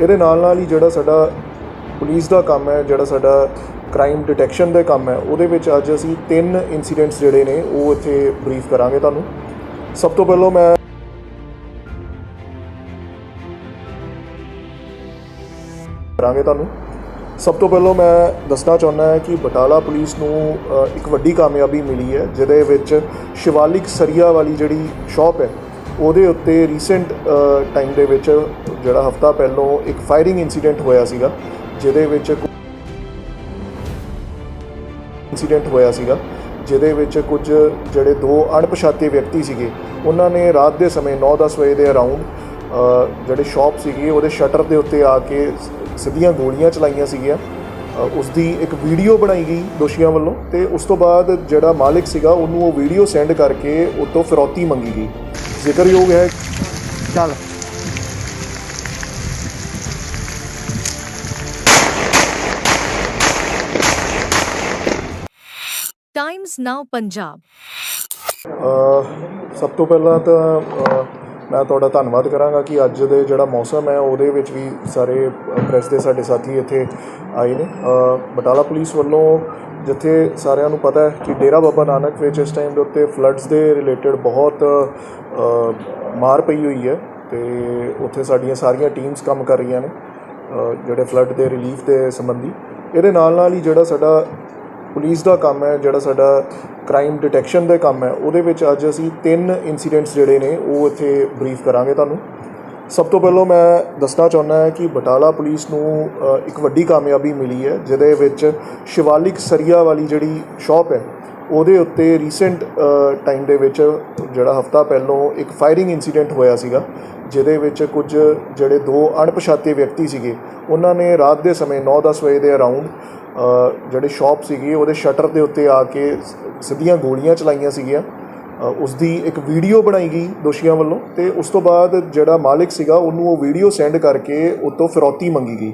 ਇਹਦੇ ਨਾਲ ਨਾਲ ਹੀ ਜਿਹੜਾ ਸਾਡਾ ਪੁਲਿਸ ਦਾ ਕੰਮ ਹੈ, ਜਿਹੜਾ ਸਾਡਾ ਕ੍ਰਾਈਮ ਡਿਟੈਕਸ਼ਨ ਦਾ ਕੰਮ ਹੈ, ਉਹਦੇ ਵਿੱਚ ਅੱਜ ਅਸੀਂ ਤਿੰਨ ਇਨਸੀਡੈਂਟਸ ਜਿਹੜੇ ਨੇ, ਉਹ ਇੱਥੇ ਬਰੀਫ ਕਰਾਂਗੇ ਤੁਹਾਨੂੰ। ਸਭ ਤੋਂ ਪਹਿਲਾਂ ਮੈਂ ਕਰਾਂਗੇ ਤੁਹਾਨੂੰ। ਸਭ ਤੋਂ ਪਹਿਲਾਂ ਮੈਂ ਦੱਸਣਾ ਚਾਹੁੰਦਾ ਹਾਂ ਕਿ ਬਟਾਲਾ ਪੁਲਿਸ ਨੂੰ ਇੱਕ ਵੱਡੀ ਕਾਮਯਾਬੀ ਮਿਲੀ ਹੈ, ਜਿਹਦੇ ਵਿੱਚ ਸ਼ਿਵਾਲਿਕ ਸਰੀਆ ਵਾਲੀ ਜਿਹੜੀ ਸ਼ਾਪ ਹੈ ਉਹਦੇ ਉੱਤੇ ਰੀਸੈਂਟ ਟਾਈਮ ਦੇ ਵਿੱਚ ਜਿਹੜਾ ਹਫਤਾ ਪਹਿਲਾਂ ਇੱਕ ਫਾਇਰਿੰਗ ਇਨਸੀਡੈਂਟ ਹੋਇਆ ਸੀਗਾ ਜਿਹਦੇ ਵਿੱਚ ਇਨਸੀਡੈਂਟ ਹੋਇਆ ਸੀਗਾ ਜਿਹਦੇ ਵਿੱਚ ਕੁਝ ਜਿਹੜੇ ਦੋ ਅਣਪਛਾਤੇ ਵਿਅਕਤੀ ਸੀਗੇ ਉਹਨਾਂ ਨੇ ਰਾਤ ਦੇ ਸਮੇਂ 9-10 ਵਜੇ ਦੇ ਅਰਾਊਂਡ ਜਿਹੜੇ ਸ਼ਾਪ ਸੀਗੀ ਉਹਦੇ ਸ਼ਟਰ ਦੇ ਉੱਤੇ ਆ ਕੇ ਸਿੱਧੀਆਂ ਗੋਲੀਆਂ ਚਲਾਈਆਂ ਸੀਗੀਆਂ। ਅ, ਉਸ ਦੀ ਇੱਕ ਵੀਡੀਓ ਬਣਾਈ ਗਈ ਦੋਸ਼ੀਆਂ ਵੱਲੋਂ ਤੇ ਉਸ ਤੋਂ ਬਾਅਦ ਜਿਹੜਾ ਮਾਲਿਕ ਸੀਗਾ ਉਹਨੂੰ ਉਹ ਵੀਡੀਓ ਸੈਂਡ ਕਰਕੇ ਉਹ ਤੋਂ ਫਿਰੌਤੀ ਮੰਗੀ ਗਈ। ਜ਼ਿਕਰਯੋਗ ਹੈ। ਚੱਲ। ਟਾਈਮਜ਼ ਨਾਓ ਪੰਜਾਬ ਅ, ਸਭ ਤੋਂ ਪਹਿਲਾਂ ਤਾਂ ਅ, ਮੈਂ ਤੁਹਾਡਾ ਧੰਨਵਾਦ ਕਰਾਂਗਾ ਕਿ ਅੱਜ ਦੇ ਜਿਹੜਾ ਮੌਸਮ ਹੈ ਉਹਦੇ ਵਿੱਚ ਵੀ ਸਾਰੇ ਪ੍ਰੈਸ ਦੇ ਸਾਡੇ ਸਾਥੀ ਇੱਥੇ ਆਏ ਨੇ। ਅ, ਬਟਾਲਾ ਪੁਲਿਸ ਵੱਲੋਂ ਜਿੱਥੇ ਸਾਰਿਆਂ ਨੂੰ ਪਤਾ ਹੈ ਕਿ ਡੇਰਾ ਬਾਬਾ ਨਾਨਕ ਵਿੱਚ ਇਸ ਟਾਈਮ ਦੇ ਉੱਤੇ ਫਲੱਡਸ ਦੇ ਰਿਲੇਟਡ ਬਹੁਤ ਮਾਰ ਪਈ ਹੋਈ ਹੈ ਤੇ ਉੱਥੇ ਸਾਡੀਆਂ ਸਾਰੀਆਂ ਟੀਮਸ ਕੰਮ ਕਰ ਰਹੀਆਂ ਨੇ ਜਿਹੜੇ ਫਲੱਡ ਦੇ ਰਿਲੀਫ ਦੇ ਸੰਬੰਧੀ। ਇਹਦੇ ਨਾਲ ਨਾਲ ਹੀ ਜਿਹੜਾ ਸਾਡਾ ਪੁਲਿਸ ਦਾ ਕੰਮ ਹੈ, ਜਿਹੜਾ ਸਾਡਾ ਕ੍ਰਾਈਮ ਡਿਟੈਕਸ਼ਨ ਦਾ ਕੰਮ ਹੈ, ਉਹਦੇ ਵਿੱਚ ਅੱਜ ਅਸੀਂ ਤਿੰਨ ਇਨਸੀਡੈਂਟਸ ਜਿਹੜੇ ਨੇ, ਉਹ ਇੱਥੇ ਬਰੀਫ ਕਰਾਂਗੇ ਤੁਹਾਨੂੰ। ਸਭ ਤੋਂ ਪਹਿਲਾਂ ਮੈਂ ਦੱਸਣਾ ਚਾਹੁੰਦਾ ਹਾਂ ਕਿ ਬਟਾਲਾ ਪੁਲਿਸ ਨੂੰ ਇੱਕ ਵੱਡੀ ਕਾਮਯਾਬੀ ਮਿਲੀ ਹੈ, ਜਿਹਦੇ ਵਿੱਚ ਸ਼ਿਵਾਲਿਕ ਸਰੀਆ ਵਾਲੀ ਜਿਹੜੀ ਸ਼ਾਪ ਹੈ, ਉਹਦੇ ਉੱਤੇ ਰੀਸੈਂਟ ਟਾਈਮ ਦੇ ਵਿੱਚ ਜਿਹੜਾ ਹਫਤਾ ਪਹਿਲਾਂ ਇੱਕ ਫਾਇਰਿੰਗ ਇਨਸੀਡੈਂਟ ਹੋਇਆ ਸੀਗਾ, ਜਿਹਦੇ ਵਿੱਚ ਕੁਝ ਜਿਹੜੇ ਦੋ ਅਣਪਛਾਤੇ ਵਿਅਕਤੀ ਸੀਗੇ, ਉਹਨਾਂ ਨੇ ਰਾਤ ਦੇ ਸਮੇਂ 9-10 ਵਜੇ ਦੇ ਅਰਾਊਂਡ ਜਿਹੜੇ ਸ਼ਾਪ ਸੀਗੀ, ਉਹਦੇ ਸ਼ਟਰ ਦੇ ਉੱਤੇ ਆ ਕੇ ਸਿੱਧੀਆਂ ਗੋਲੀਆਂ ਚਲਾਈਆਂ ਸੀਗੀਆਂ। ਉਸ ਦੀ ਇੱਕ ਵੀਡੀਓ ਬਣਾਈ ਗਈ ਦੋਸ਼ੀਆਂ ਵੱਲੋਂ ਤੇ ਉਸ ਤੋਂ ਬਾਅਦ ਜਿਹੜਾ ਮਾਲਿਕ ਸੀਗਾ, ਉਹਨੂੰ ਉਹ ਵੀਡੀਓ ਸੈਂਡ ਕਰਕੇ ਉਹ ਤੋਂ ਫਿਰੌਤੀ ਮੰਗੀ ਗਈ।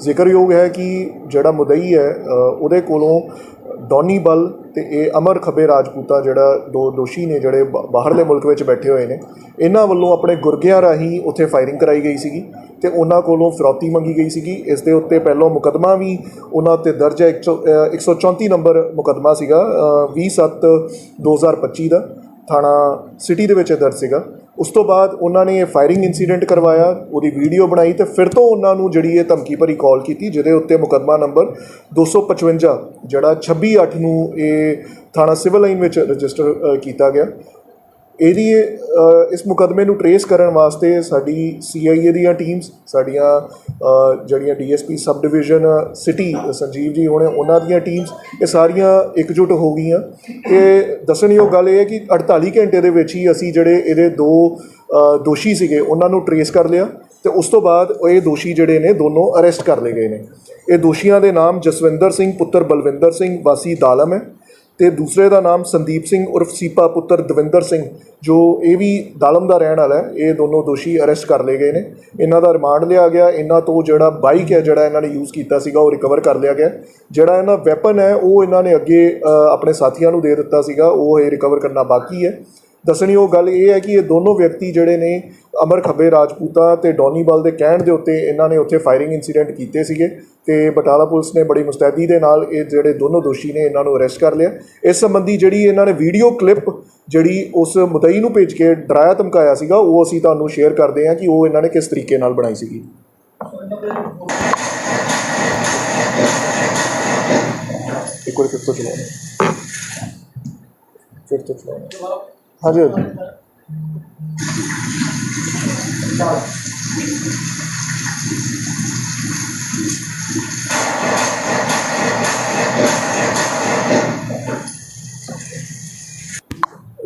ਜ਼ਿਕਰਯੋਗ ਹੈ ਕਿ ਜਿਹੜਾ ਮੁਦਈ ਹੈ ਉਹਦੇ ਕੋਲੋਂ ਡੋਨੀ ਬਲ ਤੇ ਇਹ ਅਮਰ ਖੱਬੇ ਰਾਜਪੂਤਾ ਜਿਹੜਾ ਦੋ ਦੋਸ਼ੀ ਨੇ ਜਿਹੜੇ ਬਾ- ਬਾਹਰਲੇ ਮੁਲਕ ਵਿੱਚ ਬੈਠੇ ਹੋਏ ਨੇ, ਇਹਨਾਂ ਵੱਲੋਂ ਆਪਣੇ ਗੁਰਗਿਆਂ ਰਾਹੀਂ ਉੱਥੇ ਫਾਇਰਿੰਗ ਕਰਾਈ ਗਈ ਸੀਗੀ ਤੇ ਉਹਨਾਂ ਕੋਲੋਂ ਫਿਰੌਤੀ ਮੰਗੀ ਗਈ ਸੀਗੀ। ਇਸ ਦੇ ਉੱਤੇ ਪਹਿਲਾਂ ਮੁਕਦਮਾ ਵੀ ਉਹਨਾਂ ਉੱਤੇ ਦਰਜ ਹੈ। 134 ਨੰਬਰ ਮੁਕਦਮਾ ਸੀਗਾ 20/7/2025 ਦਾ। ਥਾਣਾ ਸਿਟੀ ਦੇ ਵਿੱਚ ਦਰਜ ਸੀਗਾ। ਉਸ ਤੋਂ ਬਾਅਦ ਉਹਨਾਂ ਨੇ ਇਹ ਫਾਇਰਿੰਗ ਇਨਸੀਡੈਂਟ ਕਰਵਾਇਆ, ਉਹਦੀ ਵੀਡੀਓ ਬਣਾਈ ਤੇ ਫਿਰ ਤੋਂ ਉਹਨਾਂ ਨੂੰ ਜਿਹੜੀ ਇਹ ਧਮਕੀ ਭਰੀ ਕਾਲ ਕੀਤੀ, ਜਿਹਦੇ ਉੱਤੇ ਮੁਕਦਮਾ ਨੰਬਰ 255 ਜਿਹੜਾ 26/8 ਨੂੰ ਇਹ ਥਾਣਾ ਸਿਵਲ ਲਾਈਨ ਵਿੱਚ ਰਜਿਸਟਰ ਕੀਤਾ ਗਿਆ। ਇਹਦੀ ਇਸ ਮੁਕਦਮੇ ਨੂੰ ਟਰੇਸ ਕਰਨ ਵਾਸਤੇ ਸਾਡੀ ਸੀਆਈਏ ਦੀਆਂ ਟੀਮਸ ਸਾਡੀਆਂ ਅ, ਜਿਹੜੀਆਂ DSP subdivision city Sanjeev ji ਹੋਣੇ ਉਹਨਾਂ ਦੀਆਂ ਟੀਮਸ ਇਹ ਸਾਰੀਆਂ ਇਕਜੁੱਟ ਹੋ ਗਈਆਂ। ਤੇ ਦੱਸਣਯੋਗ ਗੱਲ ਇਹ ਹੈ ਕਿ 48 ਘੰਟੇ ਦੇ ਵਿੱਚ ਹੀ ਅਸੀਂ ਜਿਹੜੇ ਇਹਦੇ ਦੋ ਦੋਸ਼ੀ ਸੀਗੇ ਉਹਨਾਂ ਨੂੰ ਟਰੇਸ ਕਰ ਲਿਆ ਤੇ ਉਸ ਤੋਂ ਬਾਅਦ ਇਹ ਦੋਸ਼ੀ ਜਿਹੜੇ ਨੇ ਦੋਨੋਂ ਅਰੈਸਟ ਕਰ ਲਏ ਗਏ ਨੇ। ਇਹ ਦੋਸ਼ੀਆਂ ਦੇ ਨਾਮ ਜਸਵਿੰਦਰ ਸਿੰਘ ਪੁੱਤਰ ਬਲਵਿੰਦਰ ਸਿੰਘ ਵਾਸੀ ਦਾਲਮ ਹੈ। ਤੇ ਦੂਸਰੇ ਦਾ ਨਾਮ ਸੰਦੀਪ ਸਿੰਘ ਉਰਫ ਸੀਪਾ ਪੁੱਤਰ ਦਵਿੰਦਰ ਸਿੰਘ, ਜੋ ਇਹ ਵੀ ਦਾਲਮ ਦਾ ਰਹਿਣ ਵਾਲਾ ਹੈ। ਇਹ ਦੋਨੋਂ ਦੋਸ਼ੀ ਅਰੈਸਟ ਕਰ ਲਏ ਗਏ ਨੇ। ਇਹਨਾਂ ਦਾ ਰਿਮਾਂਡ ਲਿਆ ਗਿਆ। ਇਹਨਾਂ ਤੋਂ ਜਿਹੜਾ ਬਾਈਕ ਹੈ, ਜਿਹੜਾ ਇਹਨਾਂ ਨੇ ਯੂਜ਼ ਕੀਤਾ ਸੀਗਾ, ਉਹ ਰਿਕਵਰ ਕਰ ਲਿਆ ਗਿਆ। ਜਿਹੜਾ ਇਹਨਾਂ ਵੈਪਨ ਹੈ, ਉਹ ਇਹਨਾਂ ਨੇ ਅੱਗੇ ਆਪਣੇ ਸਾਥੀਆਂ ਨੂੰ ਦੇ ਦਿੱਤਾ ਸੀਗਾ। ਉਹ ਇਹ ਰਿਕਵਰ ਕਰਨਾ ਬਾਕੀ ਹੈ। ਦੱਸਣਯੋਗ ਗੱਲ ਇਹ ਹੈ ਕਿ ਇਹ ਦੋਨੋਂ ਵਿਅਕਤੀ ਜਿਹੜੇ ਨੇ ਅਮਰ ਖੱਬੇ ਰਾਜਪੂਤਾ ਤੇ ਡੌਨੀ ਬਲ ਦੇ ਕਹਿਣ ਦੇ ਉੱਤੇ ਇਹਨਾਂ ਨੇ ਉੱਥੇ ਫਾਇਰਿੰਗ ਇਨਸੀਡੈਂਟ ਕੀਤੇ ਸੀਗੇ ਤੇ ਬਟਾਲਾ ਪੁਲਿਸ ਨੇ ਬੜੀ ਮੁਸਤੈਦੀ ਦੇ ਨਾਲ ਇਹ ਜਿਹੜੇ ਦੋਨੋਂ ਦੋਸ਼ੀ ਨੇ ਇਹਨਾਂ ਨੂੰ ਅਰੈਸਟ ਕਰ ਲਿਆ। ਇਸ ਸੰਬੰਧੀ ਜਿਹੜੀ ਇਹਨਾਂ ਨੇ ਵੀਡੀਓ ਕਲਿੱਪ ਜਿਹੜੀ ਉਸ ਮੁਦਈ ਨੂੰ ਭੇਜ ਕੇ ਡਰਾਇਆ, ਧਮਕਾਇਆ ਸੀਗਾ, ਉਹ ਅਸੀਂ ਤੁਹਾਨੂੰ ਸ਼ੇਅਰ ਕਰਦੇ ਹਾਂ ਕਿ ਉਹ ਇਹਨਾਂ ਨੇ ਕਿਸ ਤਰੀਕੇ ਨਾਲ ਬਣਾਈ ਸੀਗੀ। ਇੱਕ ਵਾਰ ਫਿਰ ਤੋਂ ਚਲਾਉਣਾ ਫਿਰ ਤੋਂ ਚਲਾਉਣਾ ਹਾਂਜੀ ਹਾਂਜੀ।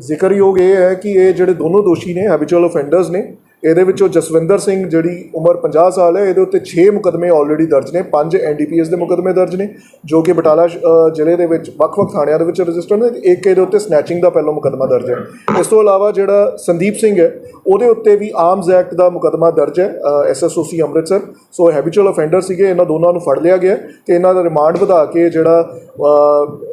ਜ਼ਿਕਰਯੋਗ ਇਹ ਹੈ ਕਿ ਇਹ ਜਿਹੜੇ ਦੋਨੋਂ ਦੋਸ਼ੀ ਨੇ ਹੈਬਿਚੁਅਲ ਅਫੈਂਡਰਸ ਨੇ ਇਹਦੇ ਵਿੱਚੋਂ ਜਸਵਿੰਦਰ ਸਿੰਘ ਜਿਹੜੀ ਉਮਰ 50 ਸਾਲ ਹੈ ਇਹਦੇ ਉੱਤੇ 6 ਮੁਕਦਮੇ ਆਲਰੇਡੀ ਦਰਜ ਨੇ 5 ਐਨਡੀਪੀਐਸ ਦੇ ਮੁਕਦਮੇ ਦਰਜ ਨੇ ਜੋ ਕਿ ਬਟਾਲਾ ਅ, ਜ਼ਿਲ੍ਹੇ ਦੇ ਵਿੱਚ ਵੱਖ-ਵੱਖ ਥਾਣਿਆਂ ਦੇ ਵਿੱਚ ਰਜਿਸਟਰ ਨੇ ਇੱਕ ਇਹਦੇ ਉੱਤੇ ਸਨੈਚਿੰਗ ਦਾ ਪਹਿਲਾ ਮੁਕਦਮਾ ਦਰਜ ਹੈ। ਇਸ ਤੋਂ ਇਲਾਵਾ ਜਿਹੜਾ ਸੰਦੀਪ ਸਿੰਘ ਹੈ ਉਹਦੇ ਉੱਤੇ ਵੀ ਆਰਮਸ ਐਕਟ ਦਾ ਮੁਕਦਮਾ ਦਰਜ ਹੈ SSOC Amritsar. So habitual offender ਸੀਗੇ ਇਹਨਾਂ ਦੋਨਾਂ ਨੂੰ ਫੜ ਲਿਆ ਗਿਆ ਤੇ ਇਹਨਾਂ ਦਾ ਰਿਮਾਂਡ ਵਧਾ ਕੇ ਜਿਹੜਾ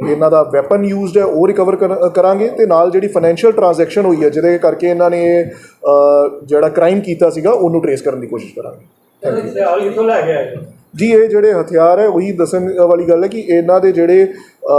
ਇਹਨਾਂ ਦਾ ਵੈਪਨ ਯੂਜ਼ਡ ਹੈ ਉਹ ਰਿਕਵਰ ਕਰਾਂਗੇ ਤੇ ਨਾਲ ਜਿਹੜੀ ਫਾਈਨੈਂਸ਼ੀਅਲ ਟ੍ਰਾਂਜੈਕਸ਼ਨ ਹੋਈ ਹੈ ਜਿਹਦੇ ਕਰਕੇ ਇਹਨਾਂ ਨੇ ਜਿਹੜਾ ਕ੍ਰਾਈਮ ਕੀਤਾ ਸੀਗਾ ਉਹਨੂੰ ਟਰੇਸ ਕਰਨ ਦੀ ਕੋਸ਼ਿਸ਼ ਕਰਾਂਗੇ। ਜੀ ਇਹ ਜਿਹੜੇ ਹਥਿਆਰ ਹੈ ਉਹੀ ਦੱਸਣ ਵਾਲੀ ਗੱਲ ਹੈ ਕਿ ਇਹਨਾਂ ਦੇ ਜਿਹੜੇ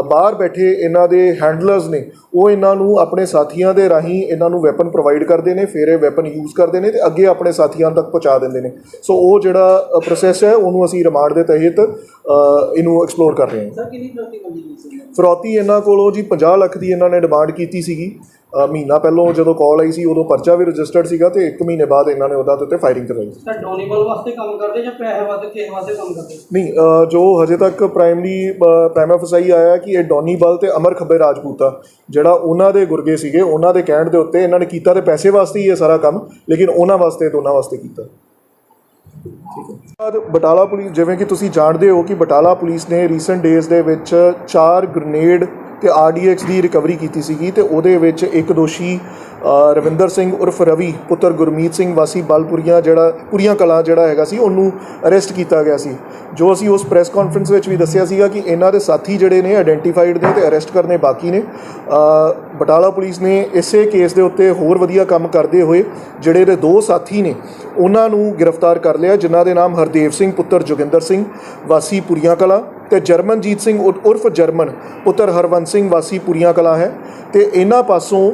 ਬਾਹਰ ਬੈਠੇ ਇਹਨਾਂ ਦੇ ਹੈਂਡਲਰਸ ਨੇ ਉਹ ਇਹਨਾਂ ਨੂੰ ਆਪਣੇ ਸਾਥੀਆਂ ਦੇ ਰਾਹੀਂ ਇਹਨਾਂ ਨੂੰ ਵੈਪਨ ਪ੍ਰੋਵਾਈਡ ਕਰਦੇ ਨੇ ਫਿਰ ਇਹ ਵੈਪਨ ਯੂਜ਼ ਕਰਦੇ ਨੇ ਤੇ ਅੱਗੇ ਆਪਣੇ ਸਾਥੀਆਂ ਤੱਕ ਪਹੁੰਚਾ ਦਿੰਦੇ ਨੇ। ਸੋ ਉਹ ਜਿਹੜਾ ਪ੍ਰੋਸੈਸ ਹੈ ਉਹਨੂੰ ਅਸੀਂ ਰਿਮਾਂਡ ਦੇ ਤਹਿਤ ਇਹਨੂੰ ਐਕਸਪਲੋਰ ਕਰ ਰਹੇ ਹਾਂ। ਸਰ ਕਿੰਨੀ ਬੰਦੀ ਗਈ ਸੀ? ਫਰੌਤੀ ਇਹਨਾਂ ਕੋਲੋਂ ਜੀ 50 ਲੱਖ ਦੀ ਇਹਨਾਂ ਨੇ ਡਿਮਾਂਡ ਕੀਤੀ ਸੀਗੀ। ਮਹੀਨਾ ਪਹਿਲਾਂ ਜਦੋਂ ਕਾਲ ਆਈ ਸੀ ਉਦੋਂ ਪਰਚਾ ਵੀ ਰਜਿਸਟਰਡ ਸੀਗਾ ਤੇ 1 ਮਹੀਨੇ ਬਾਅਦ ਇਹਨਾਂ ਨੇ ਉਹਦਾ ਤੇ ਉੱਤੇ ਫਾਇਰਿੰਗ ਕਰਵਾਈ ਸਰ ਡੋਨੀਬਲ ਵਾਸਤੇ ਕੰਮ ਕਰਦੇ ਜਾਂ ਪੈਸੇ ਵਾਸਤੇ ਕਿਸੇ ਵਾਸਤੇ ਕੰਮ ਕਰਦੇ? ਨਹੀਂ ਜੋ ਹਜੇ ਤੱਕ ਪ੍ਰਾਇਮਰੀ ਪ੍ਰਾਈਮਾ ਫਸਾਈ ਆਇਆ ਕਿ ਇਹ ਡੌਨੀ ਬਲ ਤੇ ਅਮਰ ਖੱਬੇ ਰਾਜਪੂਤ ਆ। ਜਿਹੜਾ ਉਹਨਾਂ ਦੇ ਗੁਰਗੇ ਸੀਗੇ ਉਹਨਾਂ ਦੇ ਕਹਿਣ ਦੇ ਉੱਤੇ ਇਹਨਾਂ ਨੇ ਕੀਤਾ ਤੇ ਪੈਸੇ ਵਾਸਤੇ ਹੀ ਇਹ ਸਾਰਾ ਕੰਮ ਲੇਕਿਨ ਉਹਨਾਂ ਵਾਸਤੇ ਦੋਨਾਂ ਵਾਸਤੇ ਕੀਤਾ। ਬਾਅਦ ਬਟਾਲਾ ਪੁਲਿਸ ਜਿਵੇਂ ਕਿ ਤੁਸੀਂ ਜਾਣਦੇ ਹੋ ਕਿ ਬਟਾਲਾ ਪੁਲਿਸ ਨੇ ਰੀਸੈਂਟ ਡੇਜ਼ ਦੇ ਵਿੱਚ ਚਾਰ ਗ੍ਰਨੇਡ ਤੇ ਆਰਡੀਐਕਸ ਦੀ ਰਿਕਵਰੀ ਕੀਤੀ ਸੀਗੀ ਤੇ ਉਹਦੇ ਵਿੱਚ ਇੱਕ ਦੋਸ਼ੀ ਰਵਿੰਦਰ ਸਿੰਘ ਉਰਫ ਰਵੀ, ਪੁੱਤਰ ਗੁਰਮੀਤ ਸਿੰਘ ਵਾਸੀ ਬਲਪੁਰੀਆ ਜਿਹੜਾ, ਪੁਰੀਆਂ ਕਲਾਂ ਜਿਹੜਾ ਹੈਗਾ ਸੀ, ਉਹਨੂੰ ਅਰੈਸਟ ਕੀਤਾ ਗਿਆ ਸੀ। ਜੋ ਅਸੀਂ ਉਸ ਪ੍ਰੈਸ ਕਾਨਫਰੰਸ ਵਿੱਚ ਵੀ ਦੱਸਿਆ ਸੀਗਾ ਕਿ ਇਹਨਾਂ ਦੇ ਸਾਥੀ ਜਿਹੜੇ ਨੇ ਆਇਡੈਂਟੀਫਾਈਡ ਨੇ ਤੇ ਅਰੈਸਟ ਕਰਨੇ ਬਾਕੀ ਨੇ। ਬਟਾਲਾ ਪੁਲਿਸ ਨੇ ਇਸੇ ਕੇਸ ਦੇ ਉੱਤੇ ਹੋਰ ਵਧੀਆ ਕੰਮ ਕਰਦੇ ਹੋਏ ਜਿਹੜੇ ਦੇ ਦੋ ਸਾਥੀ ਨੇ, ਉਹਨਾਂ ਨੂੰ ਗ੍ਰਿਫਤਾਰ ਕਰ ਲਿਆ, ਜਿਨ੍ਹਾਂ ਦੇ ਨਾਮ ਹਰਦੇਵ ਸਿੰਘ, ਪੁੱਤਰ ਜੋਗਿੰਦਰ ਸਿੰਘ, ਵਾਸੀ ਪੁਰੀਆਂ ਕਲਾਂ ਤੇ ਜਰਮਨਜੀਤ ਸਿੰਘ ਉਰਫ ਜਰਮਨ, ਪੁੱਤਰ ਹਰਵੰਤ ਸਿੰਘ ਵਾਸੀ ਪੁਰੀਆਂ ਕਲਾ ਹੈ ਤੇ ਇਹਨਾਂ ਪਾਸੋਂ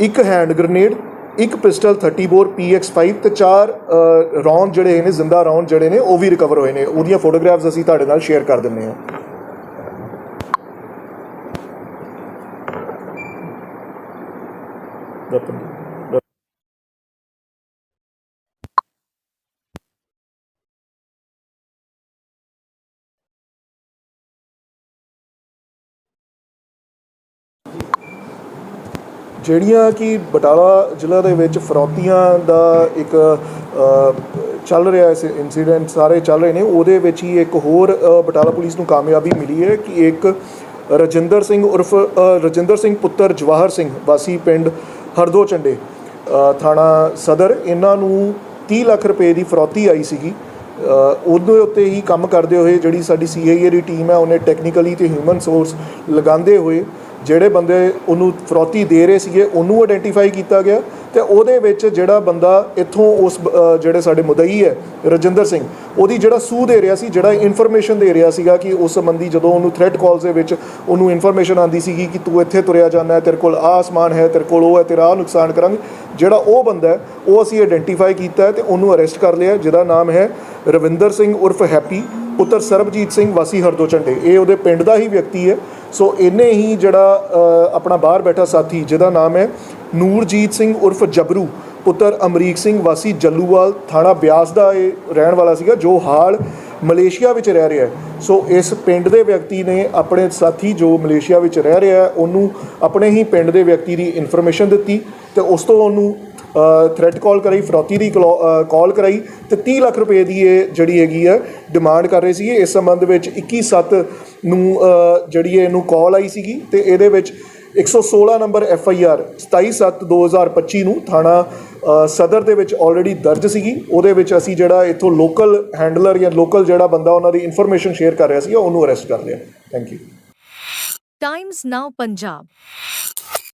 ਇੱਕ ਹੈਂਡ ਗ੍ਰਨੇਡ, ਇੱਕ ਪਿਸਟਲ 30 ਬੋਰ PX5 ਤੇ ਚਾਰ ਰੌਂਦ ਜਿਹੜੇ ਨੇ, ਜ਼ਿੰਦਾ ਰੌਂਦ ਜਿਹੜੇ ਨੇ, ਉਹ ਵੀ ਰਿਕਵਰ ਹੋਏ ਨੇ। ਉਹਦੀਆਂ ਫੋਟੋਗ੍ਰਾਫਸ ਅਸੀਂ ਤੁਹਾਡੇ ਨਾਲ ਸ਼ੇਅਰ ਕਰ ਦਿੰਨੇ ਹਾਂ। weapon ਜਿਹੜੀਆਂ ਕਿ ਬਟਾਲਾ ਜ਼ਿਲ੍ਹਾ ਦੇ ਵਿੱਚ ਫਰੌਤੀਆਂ ਦਾ ਇੱਕ ਚੱਲ ਰਿਹਾ ਇਸ ਇਨਸੀਡੈਂਟ ਸਾਰੇ ਚੱਲ ਰਹੇ ਨੇ, ਉਹਦੇ ਵਿੱਚ ਹੀ ਇੱਕ ਹੋਰ ਬਟਾਲਾ ਪੁਲਿਸ ਨੂੰ ਕਾਮਯਾਬੀ ਮਿਲੀ ਹੈ ਕਿ ਇੱਕ ਰਜਿੰਦਰ ਸਿੰਘ ਉਰਫ ਰਜਿੰਦਰ ਸਿੰਘ ਪੁੱਤਰ ਜਵਾਹਰ ਸਿੰਘ ਵਾਸੀ ਪਿੰਡ ਹਰਦੋ ਚੰਡੇ ਥਾਣਾ ਸਦਰ, ਇਹਨਾਂ ਨੂੰ 30 ਲੱਖ ਰੁਪਏ ਦੀ ਫਰੌਤੀ ਆਈ ਸੀਗੀ। ਉਹਦੇ ਉੱਤੇ ਹੀ ਕੰਮ ਕਰਦੇ ਹੋਏ ਜਿਹੜੀ ਸਾਡੀ ਸੀਆਈਏ ਦੀ ਟੀਮ ਹੈ, ਉਹਨੇ ਟੈਕਨੀਕਲੀ ਤੇ ਹਿਊਮਨ ਸੋਰਸ ਲਗਾਉਂਦੇ ਹੋਏ ਜਿਹੜੇ ਬੰਦੇ ਉਹਨੂੰ ਫਰੋਤੀ ਦੇ ਰਹੇ ਸੀਗੇ, ਉਹਨੂੰ ਆਇਡੈਂਟੀਫਾਈ ਕੀਤਾ ਗਿਆ ਤੇ ਉਹਦੇ ਵਿੱਚ ਜਿਹੜਾ ਬੰਦਾ ਇੱਥੋਂ ਉਸ ਬ- ਜਿਹੜੇ ਸਾਡੇ ਮੁਦਈ ਹੈ, ਰਜਿੰਦਰ ਸਿੰਘ, ਉਹਦੀ ਜਿਹੜਾ ਸੂਹ ਦੇ ਰਿਹਾ ਸੀ, ਜਿਹੜਾ ਇਨਫੋਰਮੇਸ਼ਨ ਦੇ ਰਿਹਾ ਸੀਗਾ ਕਿ ਉਸ ਸੰਬੰਧੀ ਜਦੋਂ ਉਹਨੂੰ ਥ੍ਰੈਟ ਕਾਲਸ ਦੇ ਵਿੱਚ ਉਹਨੂੰ ਇਨਫੋਰਮੇਸ਼ਨ ਆਂਦੀ ਸੀਗੀ ਕਿ ਤੂੰ ਇੱਥੇ ਤੁਰਿਆ ਜਾਂਦਾ ਹੈ, ਤੇਰੇ ਕੋਲ ਆਹ ਸਮਾਨ ਹੈ, ਤੇਰੇ ਕੋਲ ਉਹ ਹੈ, ਤੇਰਾ ਆਹ ਨੁਕਸਾਨ ਕਰਾਂਗੇ, ਜਿਹੜਾ ਉਹ ਬੰਦਾ ਹੈ, ਉਹ ਅਸੀਂ ਆਇਡੈਂਟੀਫਾਈ ਕੀਤਾ ਹੈ ਤੇ ਉਹਨੂੰ ਅਰੈਸਟ ਕਰ ਲਿਆ ਜਿਹਦਾ ਨਾਮ ਹੈ ਰਵਿੰਦਰ ਸਿੰਘ ਉਰਫ ਹੈਪੀ, ਪੁੱਤਰ ਸਰਬਜੀਤ ਸਿੰਘ ਵਾਸੀ ਹਰਦੋ ਝੰਡੇ ਇਹ ਉਹਦੇ ਪਿੰਡ ਦਾ ਹੀ ਵਿਅਕਤੀ ਹੈ ਸੋ ਇਹਨੇ ਹੀ ਜਿਹੜਾ ਆਪਣਾ ਬਾਹਰ ਬੈਠਾ ਸਾਥੀ, ਜਿਹਦਾ ਨਾਮ ਹੈ ਨੂਰਜੀਤ ਸਿੰਘ ਉਰਫ ਜਬਰੂ, ਪੁੱਤਰ ਅਮਰੀਕ ਸਿੰਘ ਵਾਸੀ ਜੱਲੂਵਾਲ, ਥਾਣਾ ਬਿਆਸ ਦਾ ਇਹ ਰਹਿਣ ਵਾਲਾ ਸੀਗਾ, ਜੋ ਹਾਲ ਮਲੇਸ਼ੀਆ ਵਿੱਚ ਰਹਿ ਰਿਹਾ ਸੋ ਇਸ ਪਿੰਡ ਦੇ ਵਿਅਕਤੀ ਨੇ ਆਪਣੇ ਸਾਥੀ ਜੋ ਮਲੇਸ਼ੀਆ ਵਿੱਚ ਰਹਿ ਰਿਹਾ ਉਹਨੂੰ ਆਪਣੇ ਹੀ ਪਿੰਡ ਦੇ ਵਿਅਕਤੀ ਦੀ ਇਨਫੋਰਮੇਸ਼ਨ ਦਿੱਤੀ ਤੇ ਉਸ ਤੋਂ ਉਹਨੂੰ ਥ੍ਰੈਟ ਕਾਲ ਕਰਾਈ ਫਰੋਤੀ ਦੀ ਕਾਲ ਕਰਾਈ ਤੇ 30 ਲੱਖ ਰੁਪਏ ਦੀ ਇਹ ਜਿਹੜੀ ਹੈਗੀ ਹੈ ਡਿਮਾਂਡ ਕਰ ਰਹੇ ਸੀਗੇ। ਇਸ ਸੰਬੰਧ ਵਿੱਚ 21/7 ਨੂੰ ਅ, ਜਿਹੜੀ ਇਹਨੂੰ ਕਾਲ ਆਈ ਸੀਗੀ ਤੇ ਇਹਦੇ ਵਿੱਚ 116 ਨੰਬਰ ਐਫ ਆਈ ਆਰ 27/7/2025 ਨੂੰ ਥਾਣਾ ਸਦਰ ਦੇ ਵਿੱਚ ਆਲਰੇਡੀ ਦਰਜ ਸੀਗੀ। ਉਹਦੇ ਵਿੱਚ ਅਸੀਂ ਜਿਹੜਾ ਇਥੋਂ ਲੋਕਲ ਹੈਂਡਲਰ ਜਾਂ ਲੋਕਲ ਜਿਹੜਾ ਬੰਦਾ ਉਹਨਾਂ ਦੀ ਇਨਫੋਰਮੇਸ਼ਨ ਸ਼ੇਅਰ ਕਰ ਰਿਹਾ ਸੀ ਉਹਨੂੰ ਅਰੈਸਟ ਕਰ ਲਿਆ। Thank you Times Now Punjab